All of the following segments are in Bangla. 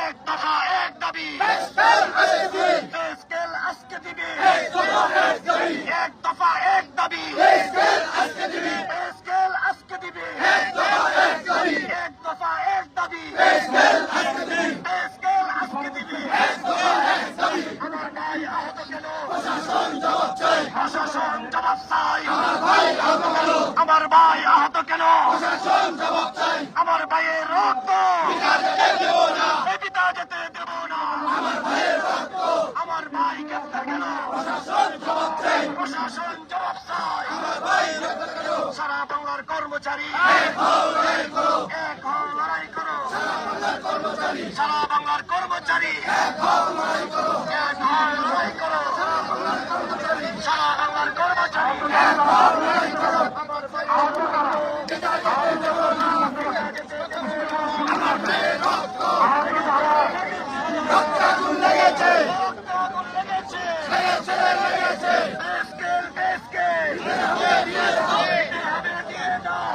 এক দফা এক দাবি স্কেল আজকে দিবে এক দফা এক দাবি স্কেল আজকে দিবে এক দফা এক দাবি স্কেল আজকে দিবে আমার ভাই আহত কেন? প্রশাসন জবাব চাই বাংলার কর্মচারী। এক হও লড়াই করো। সারা বাংলার কর্মচারী। এক হও লড়াই করো। সারা বাংলার কর্মচারী এক হও লড়াই করো আমার ভাই আহত কেন? লেগেছে আগুন লেগেছে লেগেছে বেসকেল বেসকেল হবে দিয়ে দাও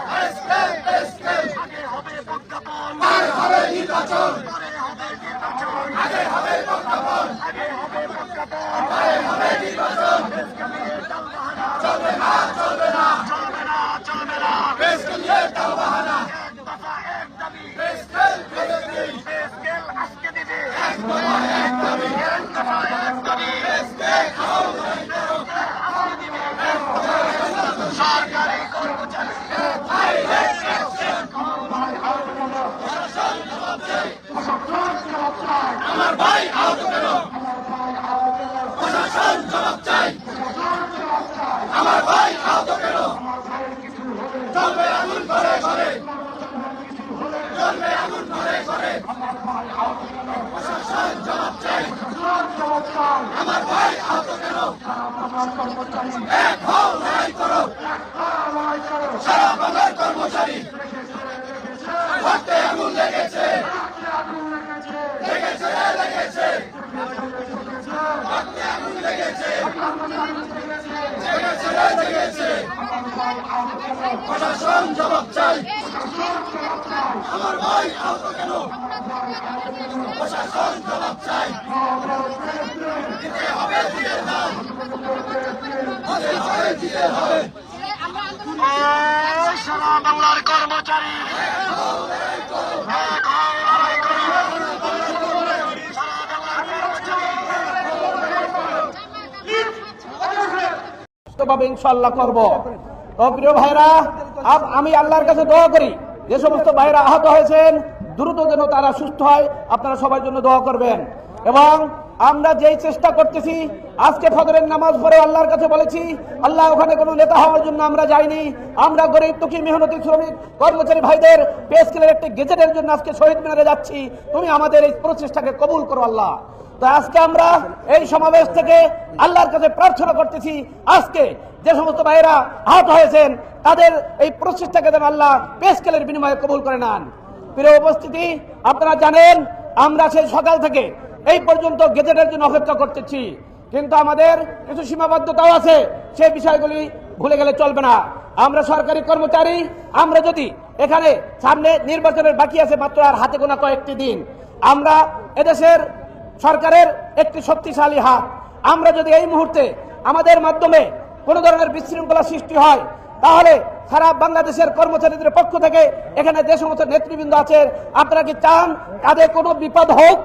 আগে হবে প্রজ্ঞাপন পরে হবে নির্বাচন পরে হবে নির্বাচন আগে হবে প্রজ্ঞাপন আগে হবে প্রজ্ঞাপন পরে হবে নির্বাচন বেসকেলের টালবাহানা চলবে না চলবে না চলবে না চলবে না বেসকেলের টালবাহানা এক দফা এক দাবি বেসকেল বেসকেল বেসকেল আজকে দিবে এক দফা এক দাবি এক দফা এক দাবি বেসকেল আজকে দিবে সরকারি কর্মচারী আমার ভাই আহত কেন প্রশাসন জবাব চাই আমার ভাই আহত কেন চলবে আগুন ঘরে ঘরে চলবে আগুন ঘরে ভাই প্রশাসন জবাব চাই আমার ভাই আহত কেন প্রশাসন জবাব চাই দিতে হবে দিতে দাও দিতে হবে দিতে হবে এই সারা বাংলার কর্মচারী এক হও লড়াই করো। সারা বাংলার কর্মচারী ভাবে ইনশাল্লাহ করব। তো প্রিয় ভাইরা আমি আল্লাহর কাছে দোয়া করি, যে সমস্ত ভাইরা আহত হয়েছেন, দ্রুত যেন তারা সুস্থ হয়, আপনারা সবার জন্য দোয়া করবেন। এবং আমরা যেই চেষ্টা করতেছি, আজকে ফজরের নামাজ পড়ে আল্লাহর কাছে বলেছি, আল্লাহ ওখানে কোনো নেতা হওয়ার জন্য আমরা যাইনি। আমরা গরিব দুঃখী মেহনতি শ্রমিক, কর্মচারী ভাইদের পে স্কেলের একটি গেজেটের জন্য আজকে শহীদ মিনারে যাচ্ছি। তুমি আমাদের এই প্রচেষ্টাকে কবুল করো আল্লাহ। তো আজকে আমরা এই সমাবেশ থেকে আল্লাহর কাছে প্রার্থনা করতেছি, আজকে যে সমস্ত ভাইয়েরা আহত হয়েছেন, তাদের এই প্রচেষ্টাকে যেন আল্লাহ পেস্কেলের বিনিময়ে কবুল করে নেন। প্রিয় উপস্থিতি, আপনারা জানেন, আমরা সেই সকাল থেকে এই পর্যন্ত গেজেটের জন্য অপেক্ষা করতেছি। কিন্তু আমাদের কিছু সীমাবদ্ধতাও আছে, সেই বিষয়গুলি ভুলে গেলে চলবে না। আমরা সরকারি কর্মচারী, আমরা যদি এখানে সামনে নির্বাচনের বাকি আছে মাত্র আর হাতে গোনা কয়েকটি দিন, আমরা এদেশের সরকারের একটি শক্তিশালী হাত। আমরা যদি এই মুহূর্তে আমাদের মাধ্যমে কোন ধরনের বিশৃঙ্খলা সৃষ্টি হয়, তাহলে সারা বাংলাদেশের কর্মচারীদের পক্ষ থেকে এখানে যে সমস্ত নেতৃবৃন্দ আছে আপনারা কি চান তাদের কোনো বিপদ হোক?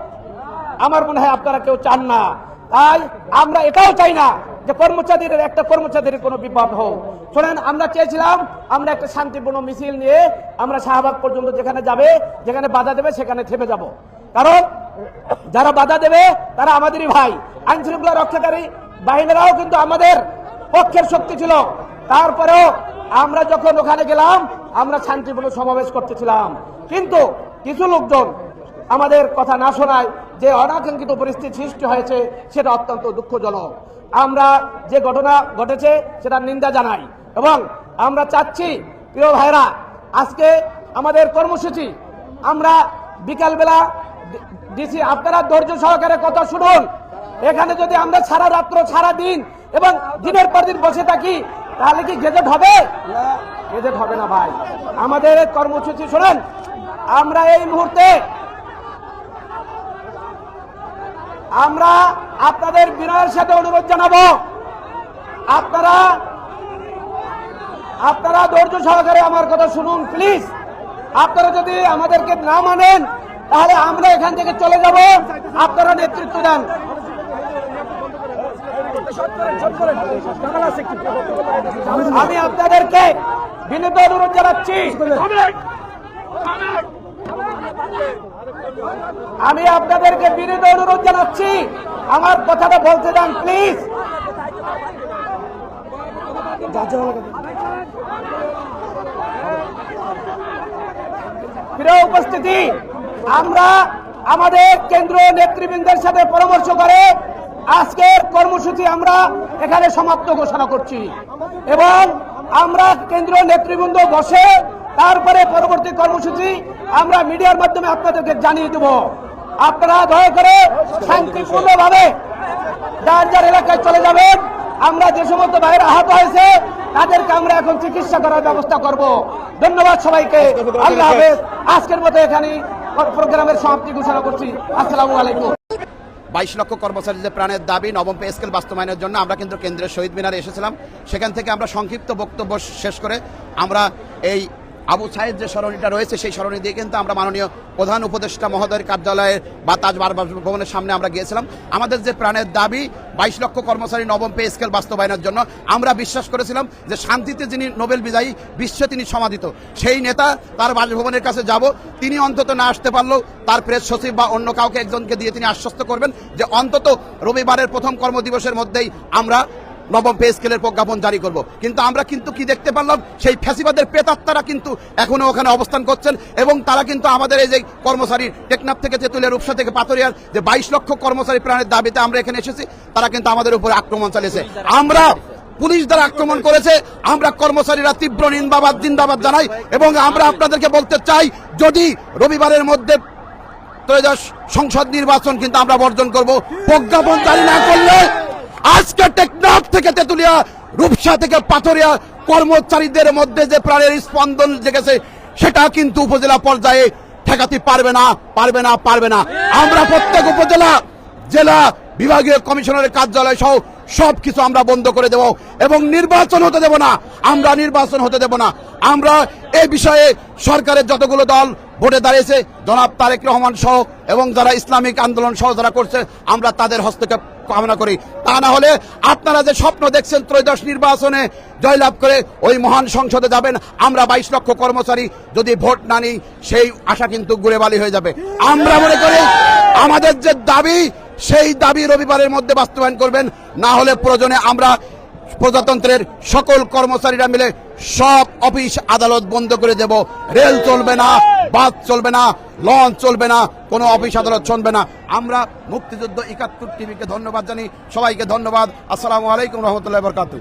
আমার মনে হয় আপনারা কেউ চান না। তাই আমরা এটাও চাই না যে কর্মচারীদের একটা কর্মচারীর কোনো বিপদ হোক। শোনেন, আমরা চেয়েছিলাম আমরা একটা শান্তিপূর্ণ মিছিল নিয়ে আমরা শাহবাগ পর্যন্ত যেখানে যাবে, যেখানে বাধা দেবে, সেখানে থেমে যাব। কারণ যারা বাধা দেবে, তারা আমাদেরই ভাই। আইন শৃঙ্খলা রক্ষাকারী বাহিনীরাও কিন্তু আমাদের পক্ষের শক্তি ছিল। তারপরেও আমরা যখন ওখানে গেলাম, আমরা শান্তিপূর্ণ সমাবেশ করতেছিলাম। কিন্তু কিছু লোকজন আমাদের কথা না শোনায় যে অনাকাঙ্ক্ষিত পরিস্থিতি সৃষ্টি হয়েছে, সেটা অত্যন্ত দুঃখজনক। আমরা যে ঘটনা ঘটেছে সেটা নিন্দা জানাই। এবং আমরা চাচ্ছি, প্রিয় ভাইরা আজকে আমাদের কর্মসূচি, আমরা বিকালবেলা ডিসি আপনারা ধৈর্য সহকারে কথা শুনুন। এখানে যদি আমরা সারা রাত্র, সারা দিন এবং দিনের পর দিন বসে থাকি, তাহলে কি গেজেট হবে? গেজেট হবে না ভাই। আমাদের কর্মসূচি, শোনেন, আমরা এই মুহূর্তে আমরা আপনাদের বিনয়ের সাথে অনুরোধ জানাব। আপনারা আপনারা ধৈর্য সহকারে আমার কথা শুনুন প্লিজ আপনারা যদি আমাদেরকে না মানেন, তাহলে আমরা এখান থেকে চলে যাব। আপনারা নেতৃত্ব দেন। আমি আপনাদেরকে বিনীত অনুরোধ জানাচ্ছি। আমি আপনাদেরকে বিনীত অনুরোধ জানাচ্ছি, আমার কথাটা বলতে দেন প্লিজ প্রিয় উপস্থিতি, আমরা আমাদের কেন্দ্রীয় নেতৃবৃন্দের সাথে পরামর্শ করে আজকের কর্মসূচি আমরা এখানে সমাপ্ত ঘোষণা করছি। এবং আমরা কেন্দ্রীয় নেতৃবৃন্দ বসে তারপরে পরবর্তী কর্মসূচি আমরা মিডিয়ার মাধ্যমে আপনাদেরকে জানিয়ে দেব। আপনারা দয়া করে শান্তিপূর্ণভাবে যার যার এলাকায় চলে যাবেন, আমরা যে সমস্ত বাইরে আহত হয়েছে, তাদেরকে আমরা এখন চিকিৎসা করার ব্যবস্থা করব। ধন্যবাদ সবাইকে। আল্লাহ হাফেজ। আজকের মতো এখানে প্রোগ্রামের সমাপ্তি ঘোষণা করছি। আসসালামু আলাইকুম। বাইশ লক্ষ কর্মচারীদের প্রাণের দাবি নবম পে স্কেল বাস্তবায়নের জন্য আমরা কিন্তু কেন্দ্রের শহীদ মিনারে এসেছিলাম। সেখান থেকে আমরা সংক্ষিপ্ত বক্তব্য শেষ করে আমরা এই আবু সাহেদ যে সরণিটা রয়েছে, সেই সরণি দিয়ে কিন্তু আমরা মাননীয় প্রধান উপদেষ্টা মহোদয়ের কার্যালয়ের বা তাজবার ভবনের সামনে আমরা গিয়েছিলাম। আমাদের যে প্রাণের দাবি, বাইশ লক্ষ কর্মচারী নবম পে স্কেল বাস্তবায়নের জন্য আমরা বিশ্বাস করেছিলাম যে শান্তিতে যিনি নোবেল বিজয়ী, বিশ্বে তিনি সমাধিত। সেই নেতা তার বাসভবনের কাছে যাব, তিনি অন্তত না আসতে পারলেও তার প্রেস সচিব বা অন্য কাউকে একজনকে দিয়ে তিনি আশ্বস্ত করবেন যে অন্তত রবিবারের প্রথম কর্মদিবসের মধ্যেই আমরা নবম পে স্কেলের প্রজ্ঞাপন জারি করব। কিন্তু আমরা কিন্তু কি দেখতে পারলাম? সেই ফ্যাসিবাদের প্রেতাত্মারা কিন্তু এখনও ওখানে অবস্থান করছেন এবং তারা কিন্তু আমাদের এই যে কর্মচারী টেকনাফ থেকে তেতুলিয়া রূপসা থেকে পাথরিয়ার যে বাইশ লক্ষ কর্মচারী প্রাণের দাবিতে আমরা এখানে এসেছি, তারা কিন্তু আমাদের উপরে আক্রমণ চালিয়েছে। আমরা পুলিশ দ্বারা আক্রমণ করেছে, আমরা কর্মচারীরা তীব্র নিন্দাবাদ, জিন্দাবাদ জানাই এবং আমরা আপনাদেরকে বলতে চাই, যদি রবিবারের মধ্যে ত্রয়োদশ সংসদ নির্বাচন কিন্তু আমরা বর্জন করব, প্রজ্ঞাপন জারি না করলে আজকে টেকনাফ থেকে তেতুলিয়া, রূপসা থেকে পাথরিয়া কর্মচারীদের মধ্যে যে প্রাণের স্পন্দন জেগেছে, সেটা কিন্তু উপজেলা পর্যায়ে ঠেকাতে পারবে না পারবে না পারবে না। আমরা প্রত্যেক উপজেলা, জেলা বিভাগীয় কমিশনারের কার্যালয় সহ সবকিছু আমরা বন্ধ করে দেব এবং নির্বাচন হতে দেব না। আমরা নির্বাচন হতে দেব না। আমরা এই বিষয়ে সরকারের যতগুলো দল ভোটে দাঁড়িয়েছে, জনাব তারেক রহমান সহ এবং যারা ইসলামিক আন্দোলন সহ যারা করছে, আমরা তাদের হস্তক্ষেপ কামনা করি। তা না হলে আপনারা যে স্বপ্ন দেখছেন ত্রয়োদশ নির্বাচনে জয়লাভ করে ওই মহান সংসদে যাবেন, আমরা বাইশ লক্ষ কর্মচারী যদি ভোট না নিই, সেই আশা কিন্তু গুড়ে বালি হয়ে যাবে। আমরা মনে করি আমাদের যে দাবি, সেই দাবি রবিবারের মধ্যে বাস্তবায়ন করবেন। না হলে প্রয়োজনে আমরা প্রজাতন্ত্রের সকল কর্মচারীরা মিলে সব অফিস আদালত বন্ধ করে দেব। রেল চলবে না। বাস চলবে না, লঞ্চ চলবে না, কোনো অফিস আদালত চলবে না। আমরা মুক্তিযুদ্ধ একাত্তর টিভিকে ধন্যবাদ জানি, সবাইকে ধন্যবাদ। আসসালামু আলাইকুম রহমতুল্লাহ বরকাতু